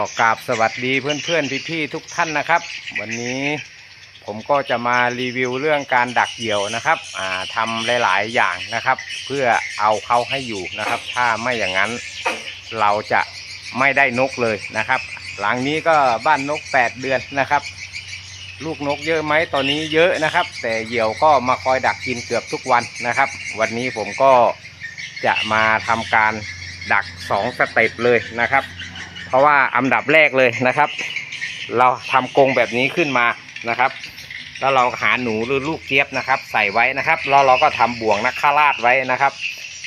ขอกราบสวัสดีเพื่อนๆพี่ๆทุกท่านนะครับ วันนี้ผมก็จะมารีวิวเรื่องการดักเหยี่ยวนะครับอ่าทำหลายๆอย่างนะครับ เพื่อเอาเขาให้อยู่นะครับ ถ้าไม่อย่างนั้นเราจะไม่ได้นกเลยนะครับ หลังนี้ก็บ้านนก 8 เดือนนะครับ ลูกนกเยอะไหมตอนนี้เยอะนะครับ แต่เหยี่ยวก็มาคอยดักกินเกือบทุกวันนะครับ วันนี้ผมก็จะมาทำการดักสองสเต็ปเลยนะครับ เพราะว่าอันดับแรกเลยนะครับ เราทำกรงแบบนี้ขึ้นมานะครับ แล้วเราหาหนูหรือลูกเจี๊ยบนะครับ ใส่ไว้นะครับแล้วเราก็ทำบ่วงนักฆ่าราดไว้นะครับ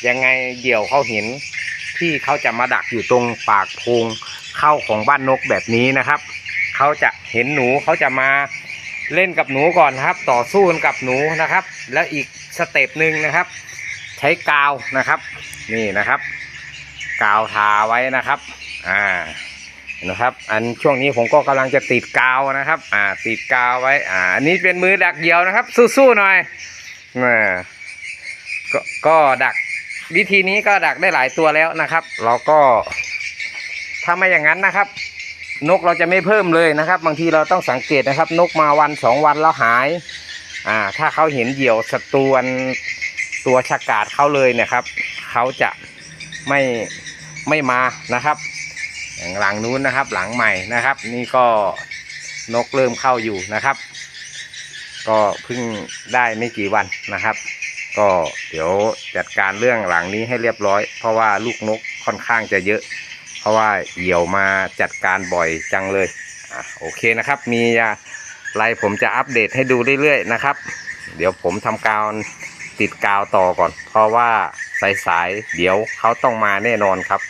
ยังไงเดี่ยวเขาเห็นที่เขาจะมาดักอยู่ตรงปากโพงเข้าของบ้านนกแบบนี้นะครับเขาจะเห็นหนูเขาจะมาเล่นกับหนูก่อนครับ ต่อสู้กันกับหนูนะครับ แล้วอีกสเต็ปหนึ่งนะครับ ใช้กาวนะครับ นี่นะครับ กาวทาไว้นะครับ อ่านะครับอันช่วงนี้ผมก็กำลังจะติดกาวนะครับ อ่าติดกาวไว้อ่าอันนี้เป็นมือดักเหยี่ยวนะครับ สู้ๆหน่อยอ่าก็ก็ดักวิธีนี้ก็ดักได้หลายตัวแล้วนะครับ เราก็ถ้าไม่อย่างนั้นนะครับ นกเราจะไม่เพิ่มเลยนะครับ บางทีเราต้องสังเกตนะครับ นกมาวันสองวันแล้วหายอ่าถ้าเขาเห็นเหยี่ยวสตวนตัวฉกาดเขาเลยเนี่ยครับเขาจะไม่ไม่มานะครับ อย่างหลังนู้นนะครับ หลังใหม่นะครับ นี่ก็นกเริ่มเข้าอยู่นะครับ ก็เพิ่งได้ไม่กี่วันนะครับ ก็เดี๋ยวจัดการเรื่องหลังนี้ให้เรียบร้อย เพราะว่าลูกนกค่อนข้างจะเยอะ เพราะว่าเหี่ยวมาจัดการบ่อยจังเลยอะโอเคนะครับ มีอะไรผมจะอัปเดตให้ดูเรื่อยๆนะครับ เดี๋ยวผมทำการติดกาวต่อก่อน เพราะว่าสายๆเดี๋ยวเขาต้องมาแน่นอนครับ